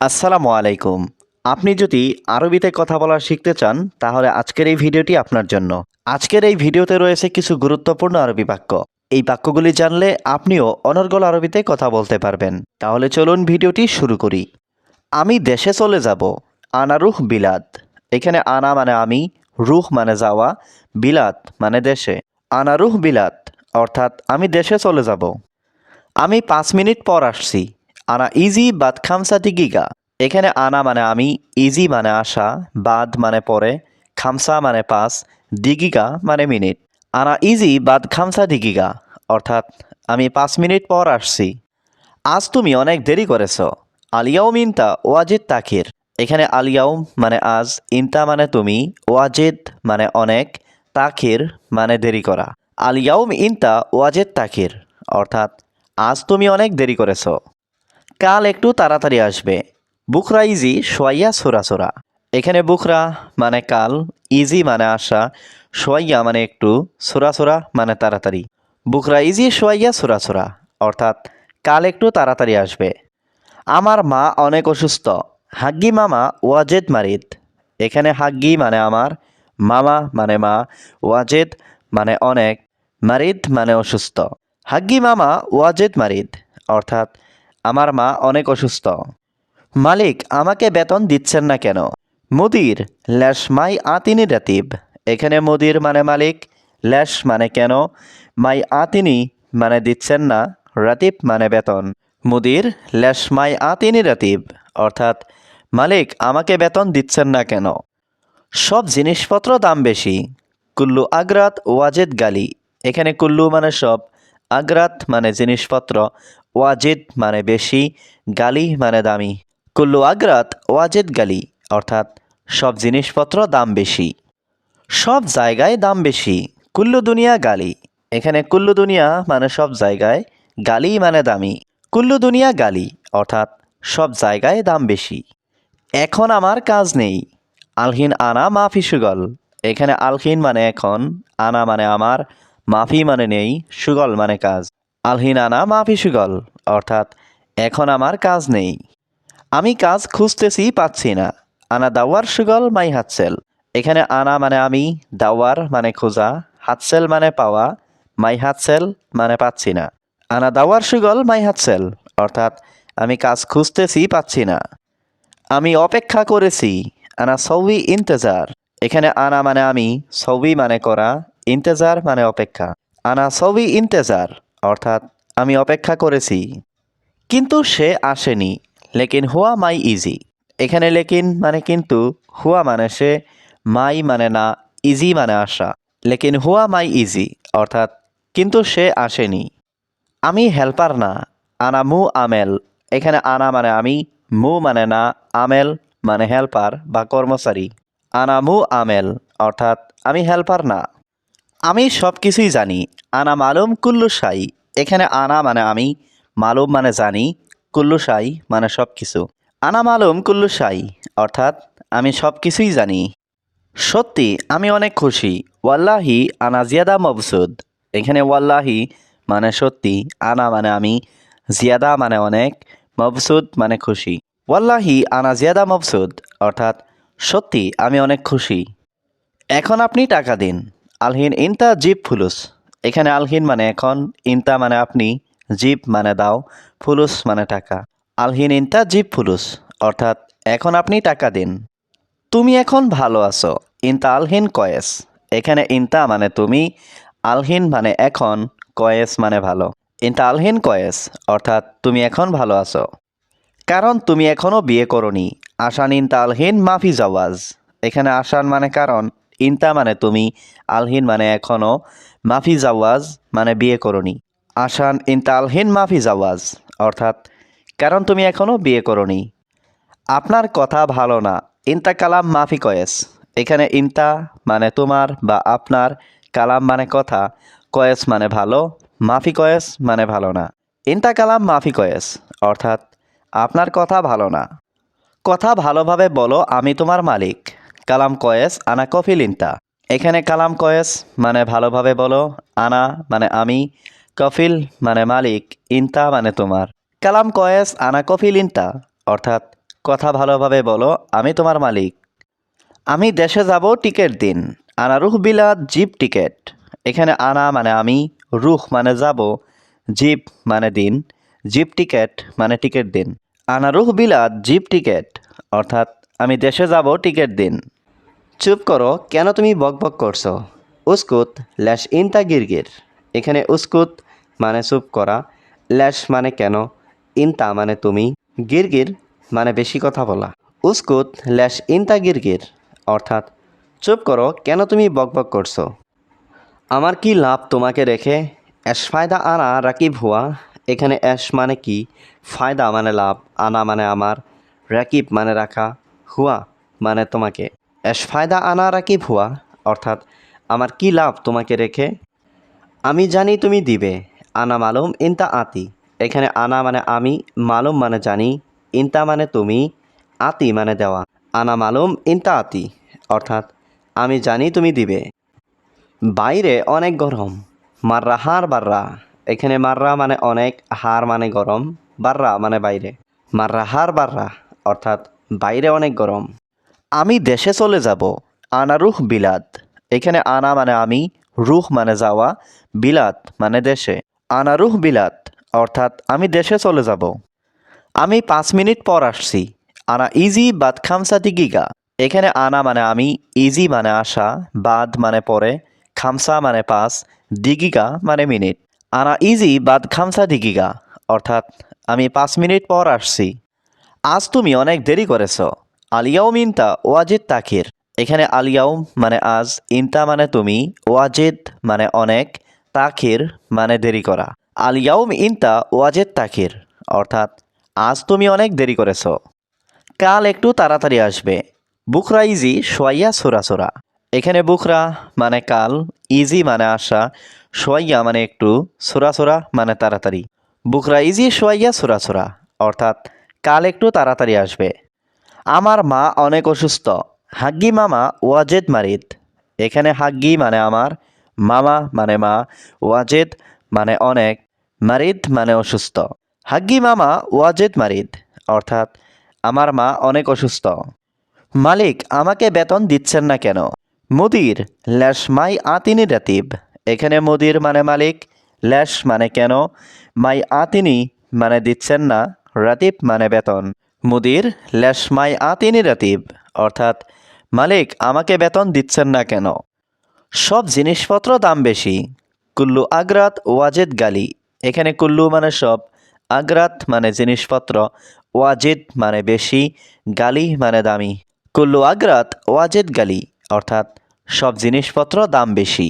আসসালামু আলাইকুম। আপনি যদি আরবিতে কথা বলা শিখতে চান, তাহলে আজকের এই ভিডিওটি আপনার জন্য। আজকের এই ভিডিওতে রয়েছে কিছু গুরুত্বপূর্ণ আরবি বাক্য। এই বাক্যগুলি জানলে আপনিও অনর্গল আরবিতে কথা বলতে পারবেন। তাহলে চলুন ভিডিওটি শুরু করি। আমি দেশে চলে যাব। আনা রুহ বিলাদ এখানে আনা মানে আমি, রুহ মানে যাওয়া বিলাদ মানে দেশে। আনা রুহ বিলাদ অর্থাৎ আমি দেশে চলে যাব। আমি পাঁচ মিনিট পর আসছি। আনা ইজি বাদ খামসা দিগিগা এখানে আনা মানে আমি ইজি মানে আসা বাদ মানে পরে, খামসা মানে পাঁচ দিগিগা মানে মিনিট আনা ইজি বাদ খামসা দিগিগা অর্থাৎ আমি পাঁচ মিনিট পর আসছি। আজ তুমি অনেক দেরি করেছ। আলিয়াউম ইনতা ওয়াজিদ তাকির। এখানে আলিয়াউম মানে আজ, ইনতা মানে তুমি, ওয়াজিদ মানে অনেক, তাকির মানে দেরি করা। আলিয়াউম ইনতা ওয়াজেদ তাকির, অর্থাৎ আজ তুমি অনেক দেরি করেছ। কাল একটু তাড়াতাড়ি আসবে। বুখরা ইজি, সোয়াইয়া সোরা সোরা। এখানে বুখরা মানে কাল, ইজি মানে আসা সোয়াইয়া মানে একটু, সোরা সোরা মানে তাড়াতাড়ি। বুখরা ইজি, সোয়াইয়া সোরা সোরা। অর্থাৎ কাল একটু তাড়াতাড়ি আসবে। আমার মা অনেক অসুস্থ। হাগ্গি মামা ওয়াজেদ মারিদ। এখানে হাগ্গি মানে আমার, মামা মানে মা, ওয়াজেদ মানে অনেক, মারিদ মানে অসুস্থ। হাগ্গি মামা ওয়াজেদ মারিদ। অর্থাৎ আমার মা অনেক অসুস্থ। মালিক, আমাকে বেতন দিচ্ছেন না কেন? মুদির, ল্যাশ মাই আতিনি রাতিব। এখানে মুদির মানে মালিক, ল্যাশ মানে কেন? মাই আতিনি মানে দিচ্ছেন না, রাতিব মানে বেতন। মুদির, ল্যাশ মাই আতিনি রাতিব। অর্থাৎ, মালিক, আমাকে বেতন দিচ্ছেন না কেন? সব জিনিসপত্র দাম বেশি। কুল্লু আগ্রাত ওয়াজেদ গালি। এখানে কুল্লু মানে সব, আগ্রাত মানে জিনিসপত্র ওয়াজেদ মানে বেশি, গালি মানে দামি। কুল্লু আগ্রাত ওয়াজেদ গালি, অর্থাৎ সব জিনিসপত্র দাম বেশি। সব জায়গায় দাম বেশি, কুল্লু দুনিয়া গালি। এখানে কুল্লু দুনিয়া মানে সব জায়গায়, গালি মানে দামি। কুল্লু দুনিয়া গালি, অর্থাৎ সব জায়গায় দাম বেশি। এখন আমার কাজ নেই। আলহিন আনা মাফি সুগল। এখানে আলহিন মানে এখন, আনা মানে আমার, মাফি মানে নেই, সুগল মানে কাজ। আলহিন আনা মাফি সুগল অর্থাৎ এখন আমার কাজ নেই। আমি কাজ খুঁজতেছি পাচ্ছি না। আনা দাওয়ার সুগল মাই হাতসেল। এখানে আনা মানে আমি, দাওয়ার মানে খোঁজা, হাতসেল মানে পাওয়া, মাই হাতসেল মানে পাচ্ছি না। আনা দাওয়ার সুগল মাই হাতসেল, অর্থাৎ আমি কাজ খুঁজতেছি পাচ্ছি না। আমি অপেক্ষা করেছি, আনা সৌবি ইন্তেজার। এখানে আনা মানে আমি, সৌবি মানে করা, ইন্তেজার মানে অপেক্ষা। আনা সৌবি ইন্তেজার। অর্থাৎ, আমি অপেক্ষা করেছি। কিন্তু সে আসেনি। লেকিন হুয়া মাই ইজি। এখানে লেকিন মানে কিন্তু, হুয়া মানে সে, মাই মানে না, ইজি মানে আসা। লেকিন হুয়া মাই ইজি, অর্থাৎ, কিন্তু সে আসেনি। আমি হেল্পার না, আনা মু আমেল। এখানে আনা মানে আমি, মু মানে না, আমেল মানে হেল্পার বা কর্মচারী। আনা মু আমেল, অর্থাৎ, আমি হেল্পার না। আমি সব কিছুই জানি। আনা মালুম কুল্লু সাই এখানে আনা মানে আমি, মালুম মানে জানি, কুল্লু সাই মানে সব কিছু আনা মালুম, কুল্লু সাই, অর্থাৎ আমি সব কিছুই জানি। সত্যি, আমি অনেক খুশি। ওয়াল্লাহি, আনা জিয়াদা মবসুদ। এখানে ওয়াল্লাহি মানে সত্যি, আনা মানে আমি, জিয়াদা মানে অনেক, মবসুদ মানে খুশি। ওয়াল্লাহি, আনা জিয়াদা মবসুদ, অর্থাৎ সত্যি, আমি অনেক খুশি। এখন আপনি টাকা দিন। আলহিন ইনতা জিপ ফুলুস। এখানে আলহিন মানে এখন, ইনতা মানে আপনি জিপ মানে দাও, ফুলুস মানে টাকা। আলহিন ইনতা জিপ ফুলুস, অর্থাৎ এখন আপনি টাকা দিন। তুমি এখন ভালো আছো, ইনতা আলহিন কয়েস। এখানে ইনতা মানে তুমি, আলহিন মানে এখন, কয়েস মানে ভালো। ইনতা আলহিন কয়েস, অর্থাৎ তুমি এখন ভালো আছো। কারণ তুমি এখনও বিয়ে করনি। আসান ইনতা আলহিন মাফি জাওয়াজ। এখানে আসান মানে কারণ, ইনতা মানে তুমি, আলহিন মানে এখনও মাফি জাওয়াজ মানে বিয়ে করনি। আসান ইনতা আলহিন মাফি জাওয়াজ, অর্থাৎ, কারণ তুমি এখনও বিয়ে করনি। আপনার কথা ভালো না, ইনতা কালাম মাফি কয়েস। এখানে ইনতা মানে তোমার বা আপনার, কালাম মানে কথা, কয়েস মানে ভালো, মাফি কয়েস মানে ভালো না। ইনতা কালাম মাফি কয়েস, অর্থাৎ, আপনার কথা ভালো না। কথা ভালোভাবে বলো, আমি তোমার মালিক। কালাম কয়েস, আনা কফিল ইনতা। এখানে কালাম কয়েস মানে ভালোভাবে বলো, আনা মানে আমি, কফিল মানে মালিক, ইনতা মানে তোমার। কালাম কয়েস, আনা, কফিল, ইনতা, অর্থাৎ কথা ভালোভাবে বলো, আমি তোমার মালিক। আমি দেশে যাব টিকিট দিন, আনা রুহ বিলাদ জিপ টিকিট। এখানে আনা মানে আমি, রুহ মানে যাব জিপ মানে দিন জিপ টিকিট মানে টিকিট দিন। আনা রুহ বিলাদ জিপ টিকিট, অর্থাৎ আমি দেশে যাব টিকিট দিন। চুপ করো, কেন তুমি বকবক করছ? উস্কুত, ল্যাশ ইনতা গিরগির। এখানে উস্কুত মানে চুপ করা, ল্যাশ মানে কেন, ইনতা মানে তুমি, গিরগির মানে বেশি কথা বলা। উস্কুত, ল্যাশ ইনতা গিরগির, অর্থাৎ চুপ করো, কেন তুমি বকবক করছ? আমার কি লাভ তোমাকে রেখে? অ্যাশ ফায়দা আনা রাকিব হুয়া, এখানে অ্যাশ মানে কি? ফায়দা মানে লাভ, আনা মানে আমার, রাকিব মানে রাখা, হুয়া মানে তোমাকে। ফায়দা আনা রাকিব হুয়া অর্থাৎ আমার কি লাভ তোমাকে রেখে? আমি জানি তুমি দিবে। আনা মালুম, ইনতা আতি। এখানে আনা মানে আমি, মালুম মানে জানি, ইনতা মানে তুমি, আতি মানে দেওয়া। আনা মালুম, ইনতা আতি, অর্থাৎ আমি জানি তুমি দিবে। বাইরে অনেক গরম। মাররা হার বাররা। এখানে মাররা মানে অনেক, হার মানে গরম, বাররা মানে বাইরে। মাররা হার বাররা, অর্থাৎ বাইরে অনেক গরম। আমি দেশে চলে যাব। আনা রুহ বিলাদ এখানে আনা মানে আমি, রুহ মানে যাওয়া, বিলাত মানে দেশে। আনা রুহ বিলাদ অর্থাৎ আমি দেশে চলে যাব। আমি পাঁচ মিনিট পর আসছি। আনা ইজি বাদ খামসা দিগিগা এখানে আনা মানে আমি, ইজি মানে আসা, বাদ মানে পরে, খামসা মানে পাঁচ দিগিগা মানে মিনিট। আনা ইজি বাদ খামসা দিগিগা অর্থাৎ আমি পাঁচ মিনিট পর আসছি। আজ তুমি অনেক দেরি করেছ। আলিয়াউম ইনতা ওয়াজেদ তাকির। এখানে আলিয়াউম মানে আজ, ইনতা মানে তুমি, ওয়াজেদ মানে অনেক, তাকির মানে দেরি করা। আলিয়াউম ইনতা ওয়াজেদ তাকির, অর্থাৎ আজ তুমি অনেক দেরি করেছ। কাল একটু তাড়াতাড়ি আসবে। বুখরা ইজি, সোয়াইয়া সোরা সোরা। এখানে বুখরা মানে কাল, ইজি মানে আসা, সোয়াইয়া মানে একটু, সোরা সোরা মানে তাড়াতাড়ি। বুখরা ইজি, সোয়াইয়া সোরা সোরা, অর্থাৎ কাল একটু তাড়াতাড়ি আসবে। আমার মা অনেক অসুস্থ। হাগ্গি মামা ওয়াজেদ মারিদ। এখানে হাগ্গি মানে আমার, মামা মানে মা, ওয়াজেদ মানে অনেক, মারিদ মানে অসুস্থ। হাগ্গি মামা ওয়াজেদ মারিদ, অর্থাৎ আমার মা অনেক অসুস্থ। মালিক, আমাকে বেতন দিচ্ছেন না কেন? মুদির, ল্যাশ মাই আতিনি রাতিব। এখানে মুদির মানে মালিক, ল্যাশ মানে কেন? মাই আতিনি মানে দিচ্ছেন না, রাতিব মানে বেতন। মুদির ল্যাশ মাই আতিনি রাতিব, অর্থাৎ মালিক আমাকে বেতন দিচ্ছেন না কেন? সব জিনিসপত্র দাম বেশি। কুল্লু আগ্রাত ওয়াজেদ গালি। এখানে কুল্লু মানে সব, আগ্রাত মানে জিনিসপত্র, ওয়াজেদ মানে বেশি, গালি মানে দামি। কুল্লু আগ্রাত ওয়াজেদ গালি, অর্থাৎ সব জিনিসপত্র দাম বেশি।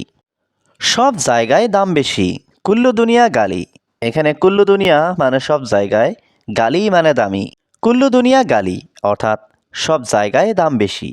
সব জায়গায় দাম বেশি, কুল্লু দুনিয়া গালি। এখানে কুল্লু দুনিয়া মানে সব জায়গায় গালি মানে দামি। কুল্লু দুনিয়া গালি অর্থাৎ সব জায়গায় দাম বেশি।